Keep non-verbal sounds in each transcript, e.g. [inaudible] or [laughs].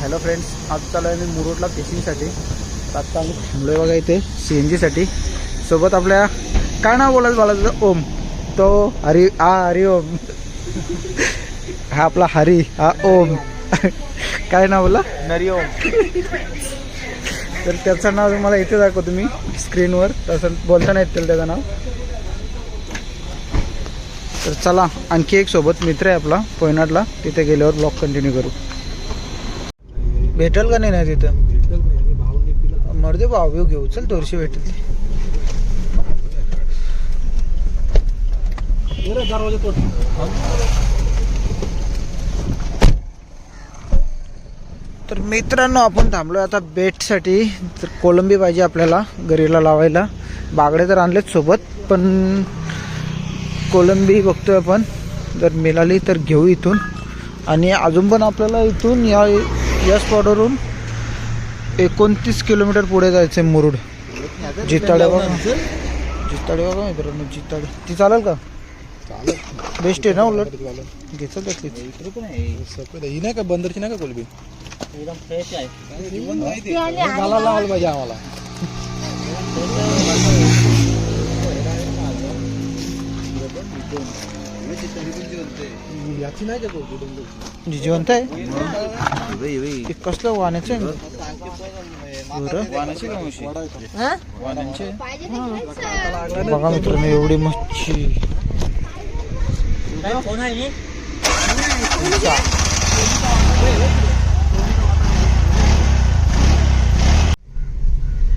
Hello friends आज चालू आहे मी मुरुडला फिशिंगसाठी आत्ता आम्ही थांबलो आहे बघा इथे सी एन जीसाठी सोबत आपल्या काय नाव बोलायचं तुझं ओम. तो हरी हा हरी ओम. हा आपला हरी हा ओम. काय नाव बोला नरी ओम. तर त्याचं नाव तुम्हाला इथे दाखवतो मी स्क्रीनवर. तसं बोलता नाही येत त्याचं नाव. तर चला आणखी एक सोबत मित्र आहे आपला पोयनाडला. तिथे गेल्यावर ब्लॉग कंटिन्यू करू. भेटेल का नाही ना तिथं? मर्दे भाऊ घेऊ. चल थोडीशी भेटेल. ती. तर मित्रांनो आपण थांबलो आता बेटसाठी. तर कोलंबी पाहिजे आपल्याला गरीला लावायला. बागडे तर आणलेच सोबत पण कोलंबी बघतोय आपण. जर मिळाली तर घेऊ इथून. आणि अजून पण आपल्याला इथून या या स्पॉटवरून एकोणतीस किलोमीटर पुढे जायचं आहे मुरुड. जिताडे बघा जिताडे बघा मित्रांनो? जिताडे. ती चालेल का? बेस्ट आहे ना उलट? घेचं त्यातली ही नाही का बंदरची नाही का कोलबी? एकदम फ्रेश आहे. मला लावायला पाहिजे आम्हाला. याची नाही जी जिवंत आहे? ते कसलं वाण्याचं आहे. बघा मित्रांनो एवढी मच्छी.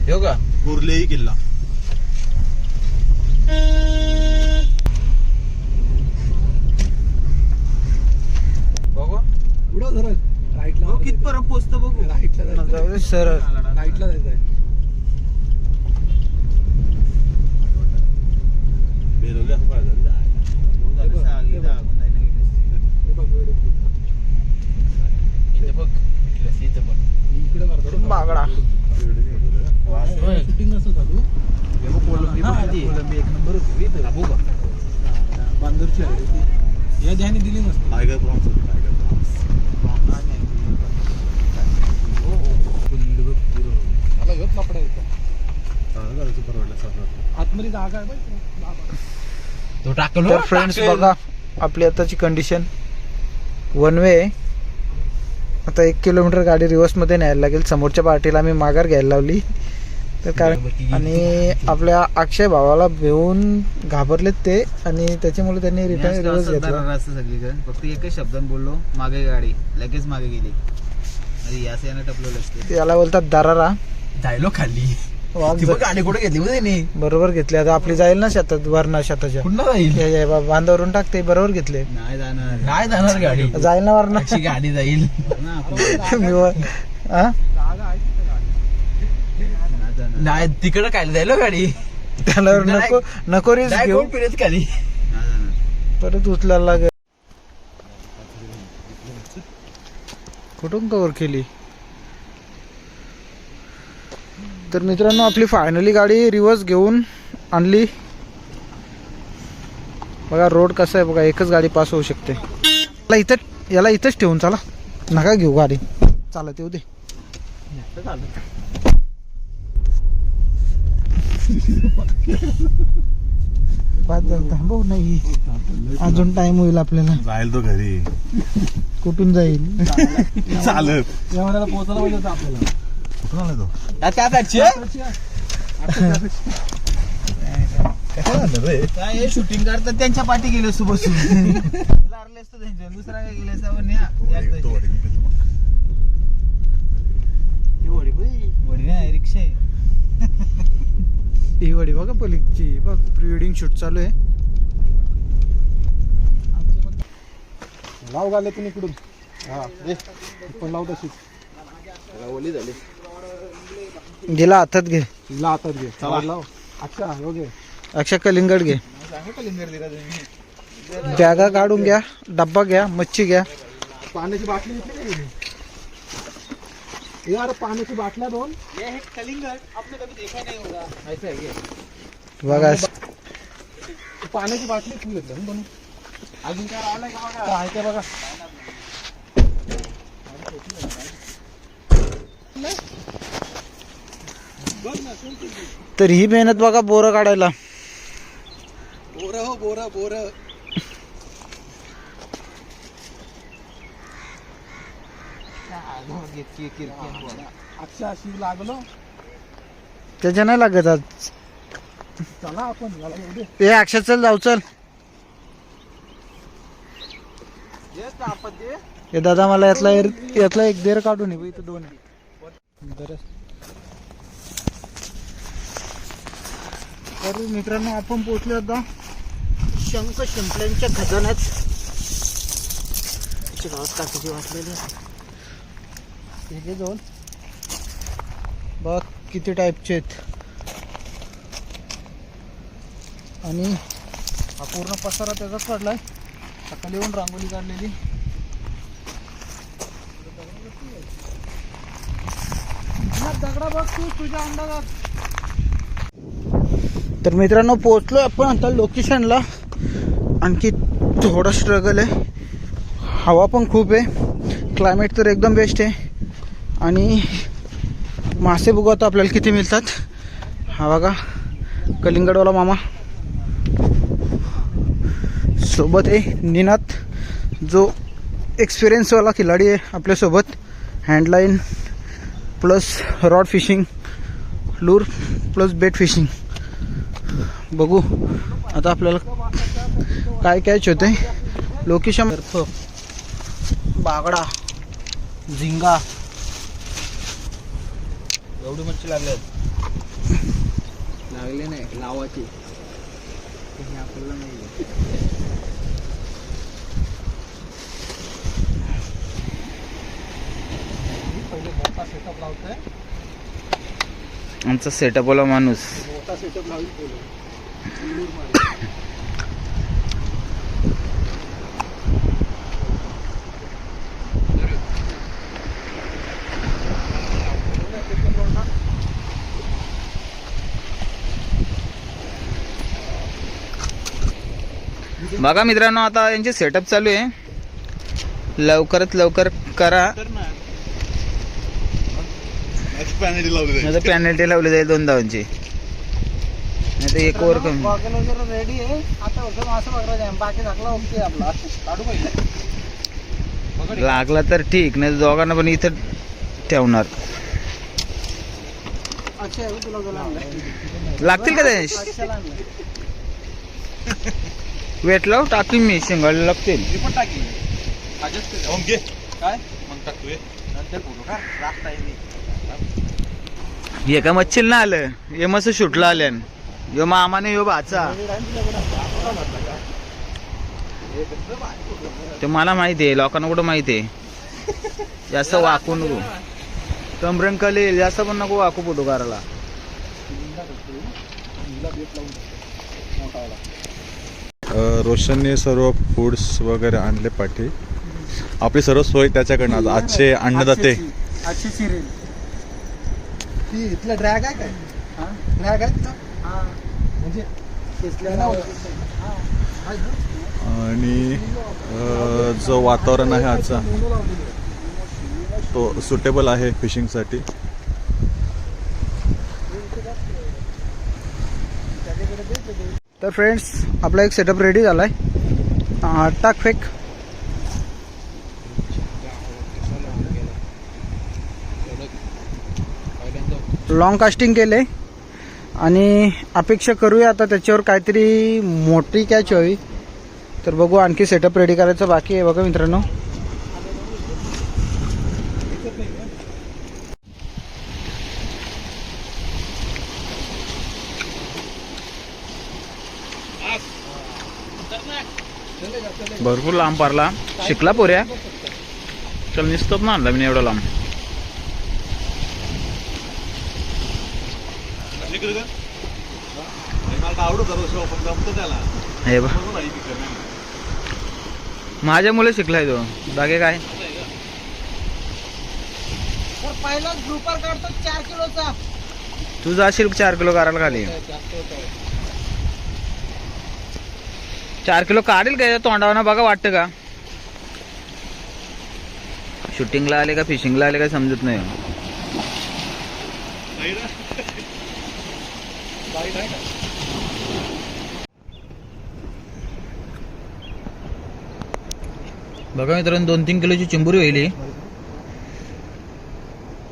हो का? कुर्लेही किल्ला. उडव धर राईटला कितपर्यंत पोचतं बघू राईटला जाऊ दे सर राईटला जायचं आहे इकडे करतो बागडा शूटिंग असं चालू कोलंबी एक नंबर होती रे इथं. बांदरची आहे रे ती. या ध्यानी दिली नसते टायगर प्रॉन्स टायगर प्रॉन्स मला ह्योच लफडा येतो चांगलं झालं परवडलं सगळं आतमध्ये जागा आहे बघ. तो टाकलो. तर फ्रेंड्स बघा आपली आताची कंडिशन वन वे आता एक किलोमीटर गाडी रिव्हर्समध्ये न्यायला लागेल. समोरच्या पार्टीला आम्ही माघार घ्यायला लावली. तर कारण आणि आपल्या अक्षय भावाला भेऊन घाबरलेत ते. आणि त्याच्यामुळे त्यांनी रिटर्न रिव्हर्स घेतला. सगळीकडे. फक्त एकच शब्दात बोललो मागे गाडी. लगेच मागे गेली. याला बोलतात दरारा. जायलो खाली वाघ ती बघ गाडी कुठे घेतली बघ त्यांनी. बरोबर घेतले. आता आपली जाईल ना शेतात वरना शेताच्या. पुन्हा जाईल? हे- हे बा- बांधावरून टाकते बरोबर घेतले. नाही जाणार. नाही जाणार गाडी. जाईल ना वरना अशी गाडी जाईल. ना [laughs] मी हा? नाही तिकडे काय जायलो गाडी. त्याला नको नको रिस्क नाही घेऊ. कोण फिरत खाली? परत उचलायला लागेल. कुठून कव्हर केली? तर मित्रांनो आपली फायनली गाडी रिव्हर्स घेऊन आणली. बघा रोड कसा आहे बघा एकच गाडी पास होऊ शकते. याला इथं याला इथंच ठेवून चला. नका घेऊ गाडी. चालत येऊ दे. नाही. अजून टाइम होईल आपल्याला. जाईल तो घरी. कुठून जाईल? चालत. पोहोचायला पाहिजे आपल्याला. कुठून आला तो? त्या साईडचे काय शूटिंग करतात त्यांच्या पाठी गेले असतो बसून. लारले असतो त्यांच्या दुसरा काय गेले असता पण तो वडी नाही रिक्षा आहे. ही वडी बघा पलीची बघ प्री वेडिंग शूट चालू आहे. लाव घाले तुम्ही इकडून. हा पण लाव तशीच ओली झाली. गेला हातात घे. ला हातात घे. चला लाव. अच्छा हो घे. अक्षय कलिंगड घे. बॅगा काढून घ्या डब्बा घ्या मच्छी घ्या. पाण्याची बाटली घेतली का तुम्ही? यार पाण्याची बाटल्या दोन. बघा. पाण्याची बाटली फुल घेतलं ना बनवून अजून काय राहिलंय का बघा? काय आहे ते बघा. तर ही मेहनत बघा बोरं काढायला. बोर हो बोर बोर. अच्छा अशी लागलो. त्याच्या नाही लागत आज. चला आपण ए अक्षर चल जाऊ चल. हे दादा मला यातला यातला एक देर काढून ये दोन. बरं. तर मित्रांनो आपण पोचलो आता शंख शिंपल्यांच्या खजान्यात. त्याची गावात काकीची वाचलेली आहे. हे दोन बघ किती टाईपचे आहेत. आणि हा पूर्ण पसारा त्याचाच पडलाय. सकाळी येऊन रांगोळी काढलेली. दगडा बघ तू तुझ्या अंदाजात तर मित्रांनो पोहोचलो आपण आता लोकेशनला आणखी थोडा स्ट्रगल आहे. हवा पण खूप आहे. क्लायमेट तर एकदम बेस्ट आहे. आणि मासे बघू आता आपल्याला किती मिळतात. हा बघा कलिंगडवाला मामा. सोबत आहे निनात जो एक्सपिरियन्सवाला खिलाडी आहे आपल्यासोबत. Handline plus rod fishing lure plus bait fishing बघू. आता आपल्याला काय कॅच होते लोकेशन बागडा. झिंगा. एवढी मच्छी लागली लागले नाही लावाची आपल्याला नाही. पहिले मोठा सेटअप लावतोय. आमचा सेटअपवाला माणूस. सेटअप बघा मित्रांनो आता यांचे सेटअप चालू आहे. लवकरात लवकर करा. पॅनेटी लावली नाही तर पॅनल्टी लावली जाईल दोन धावांची. नाही तर एक ओव्हर कमी. रेडी आहे. आता होतं मासे पकडायचे बाकी झाकला ओके आपला. काढू पाहिजे लागला तर ठीक नाही तर दोघांना पण इथं ठेवणार. लागतील का ते वेट लाव टाकीन मी शेंगायला लागतील. मी पण टाकी. घे. काय? मग टाकतोय नंतर बोलू का? रास्ता आहे हे का मच्छील ना आलं? हे मस्त सुटलं आल्यान. यो मामाने यो भाचा. ते मला माहिती आहे लोकांना कुठं माहिती आहे? जास्त वाकू नको. कमरंग येईल जास्त पण नको वाकू फोटो करायला रोशनने सर्व फूड्स वगैरे आणले पाठी आपली सर्व सोय त्याच्याकडनं. आजचे अन्नदाते. ती इथला ड्रॅग आहे काय? ड्रॅग आहे हा. म्हणजे हा. आहे? आणि जो वातावरण आहे आजचा आहे. तो सुटेबल आहे फिशिंगसाठी तर फ्रेंड्स आपला एक सेटअप रेडी झालाय. अं, टाक फेक लॉंग कास्टिंग केले आणि अपेक्षा करूया आता त्याच्यावर काहीतरी मोठी कॅच हवी तर बघू आणखी सेटअप रेडी करायचं बाकी आहे बघा मित्रांनो. भरपूर लांब पारला. शिकला पोऱ्या. चल निसतोच ना आणला मी एवढा लांब. हे बघ. माझ्या मुलं शिकलाय तो. बाकी काय? तर पहिलाच ग्रुपर काढतो चार किलोचा. तू जाशील चार किलो करायला खाली. चार किलो काढेल काय तोंडावर? बघा वाटतं का? शूटिंगला आले का फिशिंगला आले का समजत नाही. [laughs] बघा मित्रांनो दोन तीन किलोची चिंबुरी होईल ही.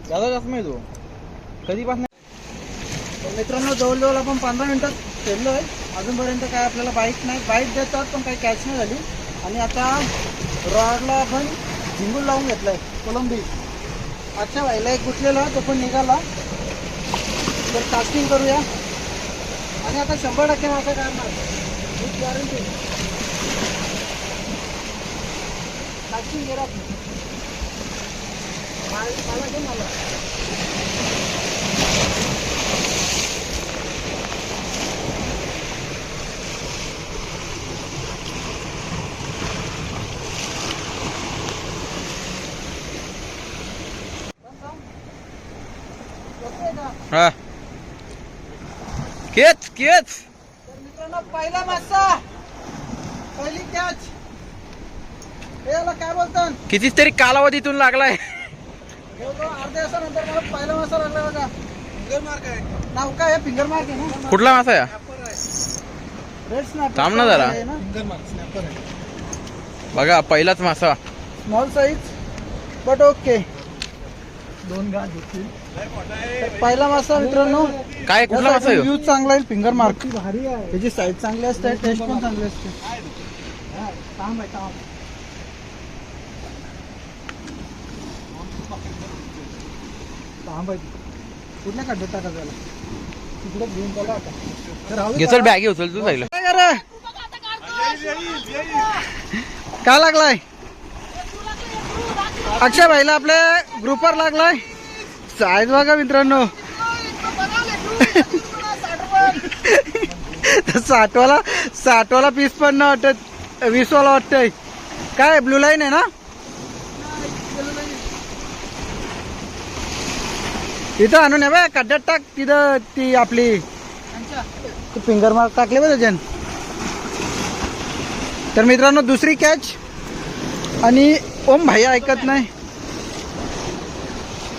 दादा जास्त नाही कधीपासून? मित्रांनो जवळजवळ आपण पंधरा मिनिटात फिरलो आहे अजूनपर्यंत काय आपल्याला बाईक नाही. बाईक देतात पण काही कॅच नाही झाली. आणि आता रॉडला आपण झिंगूर लावून घेतलाय कोलंबी. अच्छा व्हायला एक गुटलेला तो पण निघाला. तर कास्टिंग करूया. आणि आता शंभर टक्के मासा काढणार गॅरंटी कास्टिंग गेला मला घे मला. हा. केच केच. तर मित्रांनो पहिला मासा. पहिली कॅच. याला काय बोलतात कितीच तरी कालावधीतून लागलाय. हे अर्ध्या मला पहिला मासा लागला बघा. फिंगर मार्क आहे. नाव काय आहे? फिंगर मार्क आहे ना? कुठला मासा या रेड स्नॅपर थांब ना जरा. फिंगर मार्क स्नॅपर आहे. बघा पहिलाच मासा. स्मॉल साईज बट ओके दोन गाज होतील पहिला मासा मित्रांनो. काय कुठला मासा ह्यो? व्ह्यूज चांगला आहे फिंगर मार्क भारी आहे. त्याची साईज चांगली असते टेस्ट पण चांगली असते. काम आहे काम काम आहे कुठल्या खड्ड्यात तिकडे घेऊन आता. बॅग उचल तू जाईल. काय लागलाय? अक्षय भाईला आपल्या ग्रुपवर लागलाय. साईज बघा मित्रांनो. [laughs] साठवाला साठवाला पीस पण न वाटत वीस वाला वाटतंय. काय ब्लू लाईन आहे ना? तिथं आणून आहे बा खड्ड्यात टाक तिथं ती आपली फिंगर मार्क टाकले बघ त्याच्यान. तर मित्रांनो दुसरी कॅच आणि ओम भाई ऐकत नाही.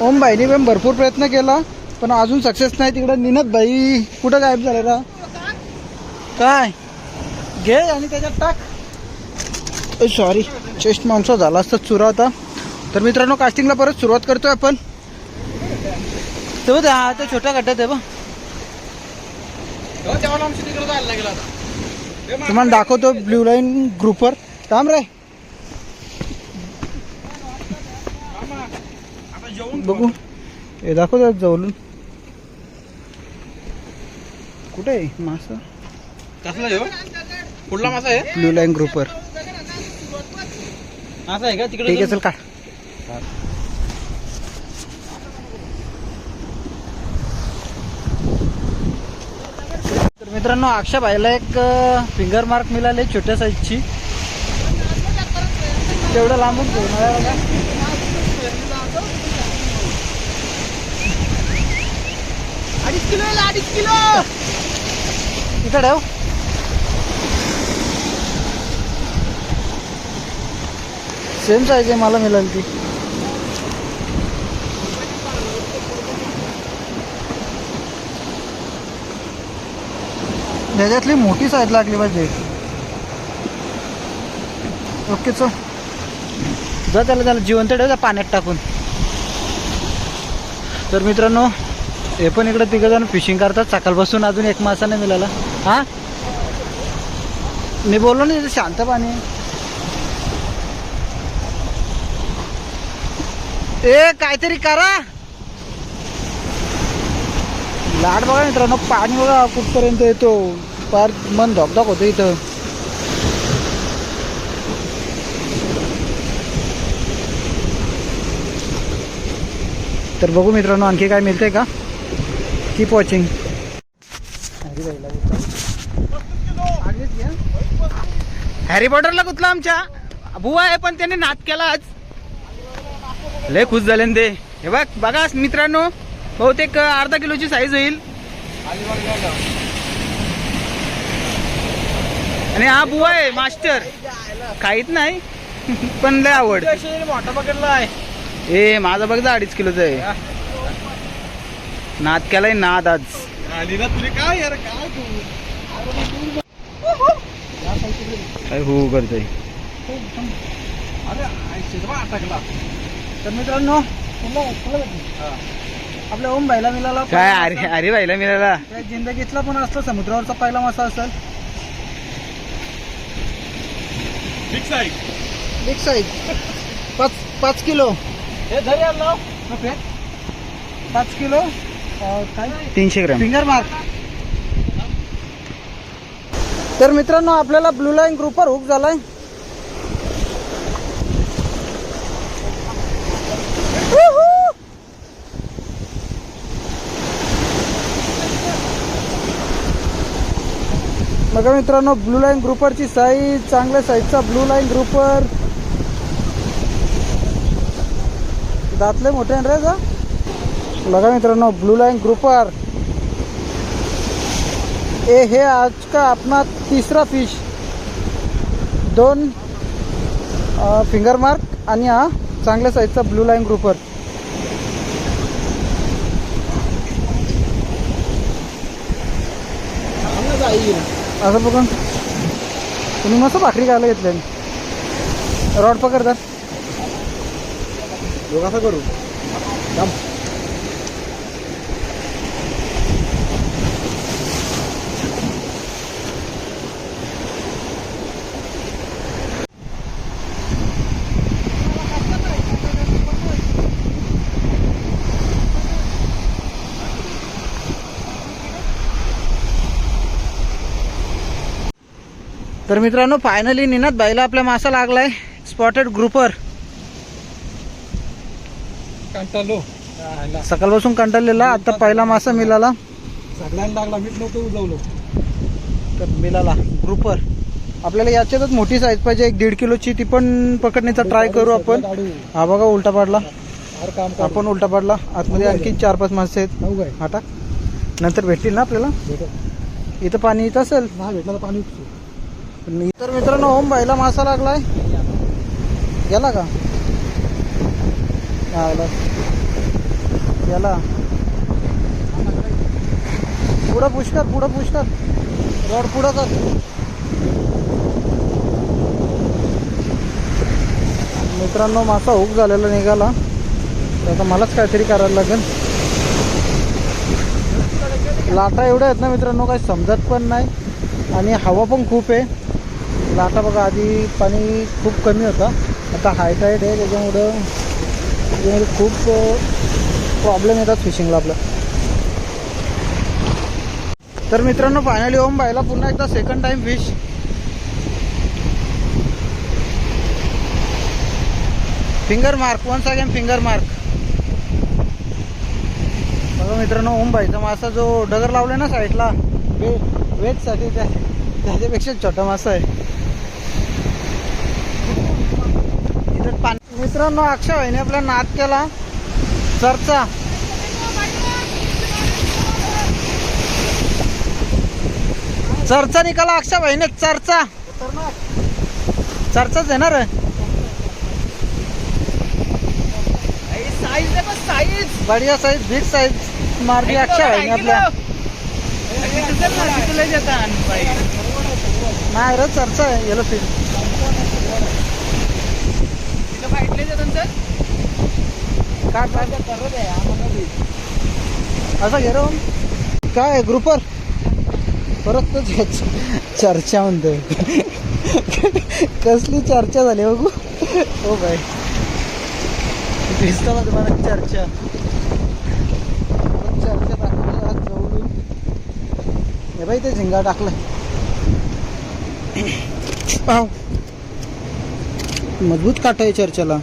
ओम भाईने पण भरपूर प्रयत्न केला पण अजून सक्सेस नाही तिकडं. निनत भाई कुठं गायब झालेला काय? घे आणि त्याच्यात टाक. सॉरी चेस्ट माणसा झाला असता चुरा होता तर मित्रांनो कास्टिंगला परत सुरुवात करतोय आपण. तो त्या त्या छोट्या गड्ड्यात आहे बा तुम्हाला दाखवतो ब्ल्यू लाईन ग्रुपवर थांब रे. बघू. हे दाखवतो जवळून. कुठे आहे? मासा? कसला ह्यो? कुठला मासा आहे? ब्ल्यू लाईन ग्रुपवर मासा आहे का? तिकडे ठीक चल मित्रांनो अक्षा भाईला एक फिंगर मार्क मिळाले छोट्या साईजची तेवढं लांबून बघा. अडीच किलो अडीच किलो! इकडे सेम साईज आहे मला मिळाली ती. त्याच्यातली मोठी साईज लागली पाहिजे. ओके चल. जा त्याला त्याला जिवंत ठेव पाण्यात टाकून. तर मित्रांनो हे पण इकडे तिघं जण फिशिंग करतात. सकाळपासून अजून एक मासा नाही मिळाला. हा? मी बोललो ना इथे शांत पाणी. ए काहीतरी करा. लाट बघा मित्रांनो पाणी बघा कुठपर्यंत येतो. फार मन धकधक होतं इथं. तर बघू मित्रांनो आणखी काय मिळतंय का? कीप वॉचिंग हॅरी पॉटरला कुठला? आमच्या? बुवा आहे पण त्याने नाद केला आज. लय खुश झाले ते. हे बघ बघा मित्रांनो. बहुतेक अर्धा किलोची साईज होईल. आणि हा बुवा आहे मास्टर. काहीच नाही [laughs] पण लय आवड. मोठा पकडला आहे ए माझा बघ अडीच किलोचा आहे. नाद केलाय नाद आज. काय काय हो करतोय? अरे तर मित्रांनो आपल्या ओम भाईला मिळाला काय अरे अरे बाईला मिळाला? जिंदगीतला पण असतो समुद्रावरचा पहिला मासा असेल. बिग साईज पाच पाच किलो. हे धर लाव. पाच किलो काय? तीनशे ग्रॅम. फिंगर मार्क तर मित्रांनो आपल्याला ब्लू लाईन ग्रुपवर हुक झालाय. बघा मित्रांनो ब्लू लाईन ग्रुपरची साईज चांगल्या साईजचा ब्लू लाईन ग्रुपर दातले मोठे आहे रे जा बघा मित्रांनो ब्लू लाईन ग्रुपर ए हे आज का आपला तिसरा फिश दोन फिंगर मार्क आणि हा चांगल्या साईजचा ब्लू लाईन ग्रुपर असं बघून. तुम्ही मस्त भाकरी खायला घेतल्या. रॉड पकडतात. कसं करू. तर मित्रांनो फायनली निनाद बाईला आपला मासा लागलाय. स्पॉटेड ग्रुपर कंटाळलो सकाळपासून कंटाळलेला आता पहिला मासा मिळाला सगळ्यांना लागला मीठ नव्हतं उजवलो. तर मिळाला ग्रुपर आपल्याला याच्यातच मोठी साईज पाहिजे एक दीड किलोची ती पण पकडण्याचा ट्राय करू आपण. हा बघा उलटा पाडला. आपण उलटा पाडला. आतमध्ये आणखी चार पाच मासे आहेत. हा टाक नंतर भेटतील ना आपल्याला? इथं पाणी येत असेल? उपसू पण तर मित्रांनो ओम भाईला मासा लागलाय. गेला का? लागला. गेला. पुढं पुष्कर पुढं पुष्कर रोड पुढं कर. मित्रांनो मासा हुक झालेला निघाला. तर आता मलाच काहीतरी करायला लागेल. लाटा एवढ्या आहेत ना मित्रांनो काही समजत पण नाही. आणि हवा पण खूप आहे. आता बघा आधी पाणी खूप कमी होता. आता हायटाईट आहे त्याच्यामुळं त्याच्यामुळे खूप प्रॉब्लेम येतात फिशिंगला आपलं. तर मित्रांनो फायनली ओम बायला पुन्हा एकदा second time fish finger mark one again finger mark बघा मित्रांनो ओम बाईचा मासा जो डगर लावलाय ना साईडला वे वेजसाठी त्या त्याच्यापेक्षा छोटा मासा आहे इथं पाणी मित्रांनो अक्षय भाईने आपला नाद केला. चर्चा. चर्चा निकाला अक्षय भाईने चर्चा. चर्चाच आहे ना रे? बढ़िया साइज बिग साइज मार दिया अक्षय भाईने आपल्या. नाही रे चर्चा आहे येलो काय काट असं घे असं ओम. काय आहे, ग्रुपर परत तो चर्चा- म्हणतोय. कसली चर्चा झाली बघू? हो बाय दिसतं मध्ये चर्चा. चर्चा टाकली आज जवळून. हे बाई ते झिंगा टाकलाय. मजबूत काटा आहे चर्चाला.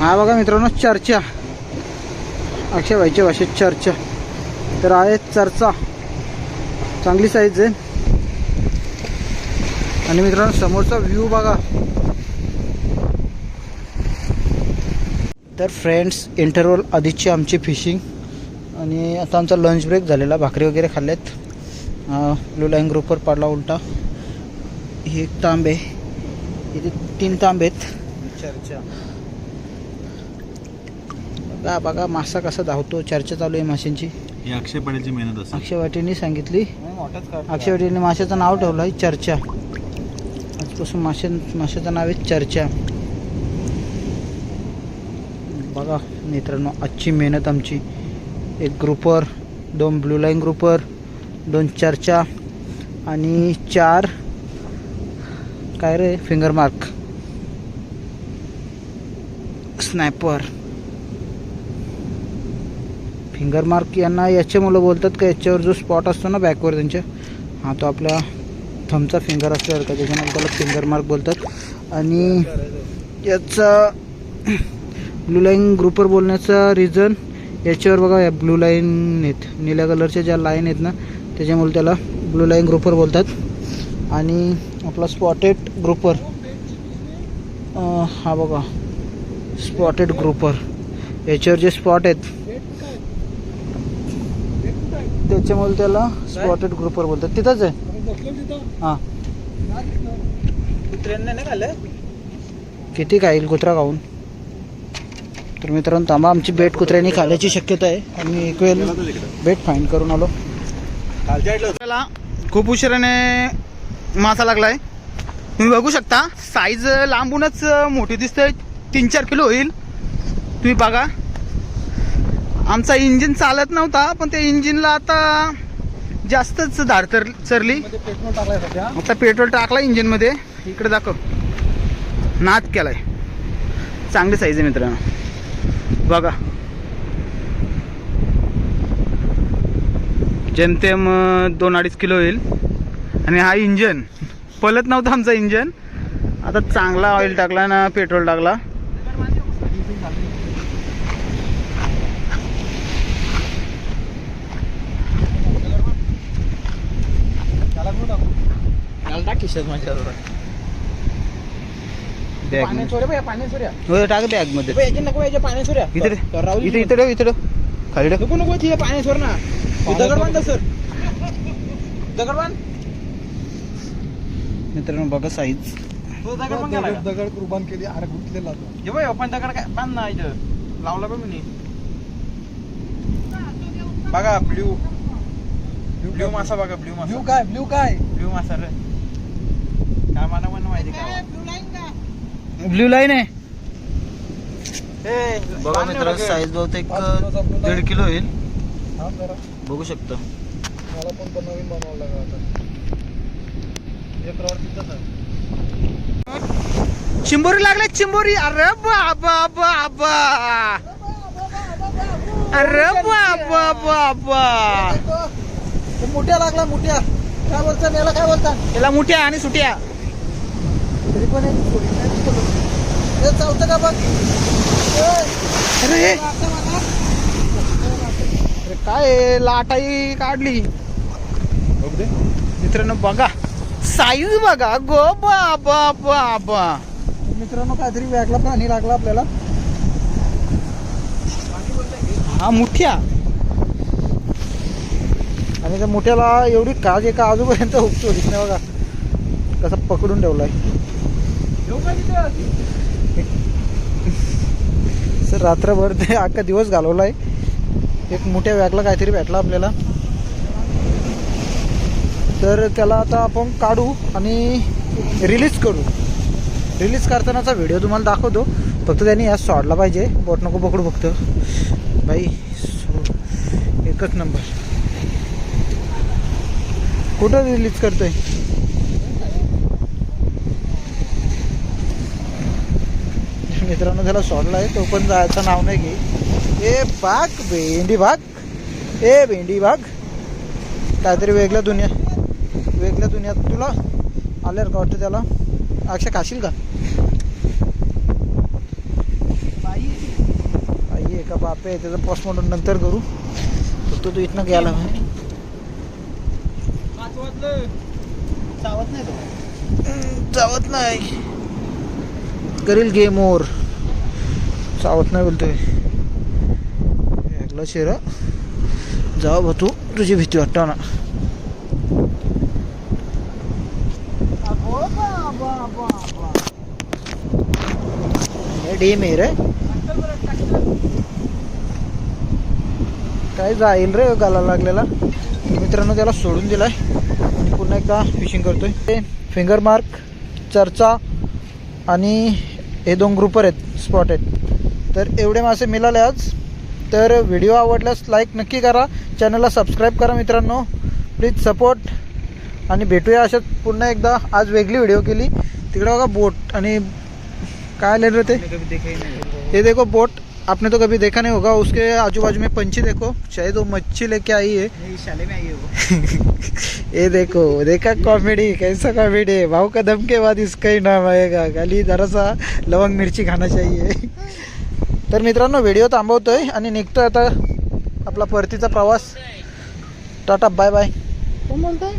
हा बघा मित्रांनो चर्चा. अक्षयभाईच्या भाषेत चर्चा. तर आहे चर्चा. चांगली साईज आहे. आणि मित्रांनो समोरचा व्ह्यू बघा. तर फ्रेंड्स इंटरवल आधीची आमची फिशिंग आणि आता आमचा लंच ब्रेक झालेला. भाकरी वगैरे खाल्ल्यात ब्लू लाईन ग्रुपवर पडला उलटा. हे एक तांबे. इथे तीन तांबे आहेत. चर्चा. बघा बघा मासा कसा धावतो चर्चा चालू आहे माशांची. ही अक्षय पडेलची मेहनत असते अक्षय वाटीने सांगितली अक्षय वाटीने माशाचं नाव ठेवलं आहे चर्चा. आजपासून माशा माशाचं नाव आहे चर्चा. बघा मित्रांनो आजची मेहनत आमची. एक ग्रुपर दोन ब्लू लाईन ग्रुपर दोन चर्चा आणि चार काय रे? Finger mark snapper finger mark यांना याचे मुलं बोलतात का याच्यावर जो स्पॉट असतो ना बॅकवर त्यांच्या हा तो आपल्या थमचा फिंगर असल्यासारखा का त्याच्यामुळे त्याला फिंगर मार्क बोलतात. आणि याचा ब्लू लाईन ग्रुपवर बोलण्याचा रिझन याच्यावर बघा या ब्लू लाईन आहेत. निळ्या कलरच्या ज्या लाईन आहेत ना त्याच्यामुळे त्याला ब्लू लाईन ग्रुपवर बोलतात. आणि आपला स्पॉटेड ग्रुपर हा बघा स्पॉटेड ग्रुपर याच्यावर जे स्पॉट आहेत त्याच्यामुळे त्याला स्पॉटेड ग्रुपर बोलतात. तिथंच आहे. हां. किती खाईल कुत्रा खाऊन? तर मित्रांनो थांबा. आमची बेट कुत्र्याने खाल्याची शक्यता आहे. आम्ही एक वेळ बेट फाईंड करून आलो. आपल्याला खूप उशिराने मासा लागलाय. तुम्ही बघू शकता. साईज लांबूनच मोठी दिसते तीन चार किलो होईल. तुम्ही बघा. आमचा इंजिन चालत नव्हता पण त्या इंजिनला आता जास्तच धार तर चरली. पेट्रोल टाकलाय सध्या. आता पेट्रोल टाकला इंजिनमध्ये. इकडे दाखव. नाद केलाय. चांगली साईज आहे मित्रांनो. बघा. जेमतेम दोन अडीच किलो होईल आणि हा इंजन. पलत नव्हता आमचा इंजन. आता चांगला ऑइल टाकला ना पेट्रोल टाकला त्याला कुठं टाकू? त्याला टाक खिशात माझ्या पाणी सोड्या बघ, पाणी सोड्या. टाक बॅगमध्ये. बघ, याचे नको याचे पाणी सोड्या. इथे तर राहू दे इथे इथे ठेव, इथे ठेव. खाली ठेव. नको नको तिथे पाणी सोड ना तू दगड बांध सर. दगड बांध मित्रांनो बघा साईज तो दगड का? कुर्बान केली अरे गुंतलेला तो. हे बघ पण दगड काय बांध ना इथं. लावला बघ मी. बघा ब्ल्यू ब्ल्यू मासा बघा ब्ल्यू ब्ल्यू मासा काय? ब्ल्यू काय? ब्ल्यू मासा रे. मला पण माहिती ब्ल्यू लाईन आहे. बघा लगे. साईज बहुतेक. दीड किलो होईल. हा जरा बघू शकता. मला पण पण नवीन बनवावं लागलं आता. एक रॉड तिथंच आहे. चिंबोरी लागले चिंबोरी. अरे बाबा बाबा. अरे बाबा बाबा. मुठ्या लागला मुठ्या. काय बोलता याला काय बोलता? त्याला मुठ्या आणि सुट्या. तरी पण एक थोडी नाही दिसतो. चालतं का बघ अरे. अरे काय लाटाई काढली मित्रांनो बघा साईज बघा गो बाबा बाबा मित्रांनो काहीतरी वेगळा प्राणी लागला आपल्याला हा मुठ्या आणि त्या मोठ्याला एवढी काज एका आजूपर्यंत उपतो नाही बघा कसा पकडून ठेवलाय सर रात्रभर ते अख्खा दिवस घालवलाय. एक मोठ्या व्यागला काहीतरी भेटला आपल्याला. तर त्याला आता आपण काढू आणि रिलीज करू. रिलीज करतानाचा व्हिडिओ तुम्हाला दाखवतो. फक्त त्यांनी या सोडला पाहिजे. बोट नको पकडू फक्त. बाई सो एकच नंबर कुठं रिलीज करतोय? मित्रांनो त्याला सोडलाय तो पण जायचं नाव नाही घे ए बाग भेंडी बाग ए भेंडी बाग काहीतरी वेगळ्या दुनिया वेगळ्या दुनियात तुला आल्यावर का वाटतं त्याला? अक्षय खाशील का? आई आहे का? बाप आहे त्याचं पोस्टमॉर्टम नंतर करू. फक्त तू इथनं गेला चावत नाही चावत नाही. करील गेम ओव्हर चावत नाही बोलतोय. एकला शेर जाव भा तू तुझी भीती वाटतो ना डी मे रे. काय जाईल रे गाला लागलेला. मित्रांनो त्याला सोडून दिलाय. आणि पुन्हा एकदा फिशिंग करतोय. ते फिंगर मार्क चर्चा आणि हे दोन ग्रुपर आहेत स्पॉट आहेत तर एवढे मासे मिळाले आज. तर व्हिडिओ आवडल्यास लाईक नक्की करा. चॅनलला सबस्क्राईब करा मित्रांनो. प्लीज सपोर्ट आणि भेटूया अशात पुन्हा एकदा. आज वेगळी व्हिडिओ केली. तिकडे बघा बोट आणि काय आलेलं ते? ये देखो बोट. आपने तो कभी देखा नहीं होगा. उसके आजू बाजू में पंछी देखो. शायद वो मच्छी लेके आई है. शाले में आई हो [laughs] ये देखो. देखा कॉमेडी कैसा कॉमेडी है. भाव का दम के बाद इसका ही नाम आएगा. खाली जरासा लवंग मिरची खाना चाहिए. तर मित्रांनो व्हिडिओ थांबवतो आहे आणि निघतोय आता आपला परतीचा प्रवास. टाटा बाय बाय कोण बोलतोय?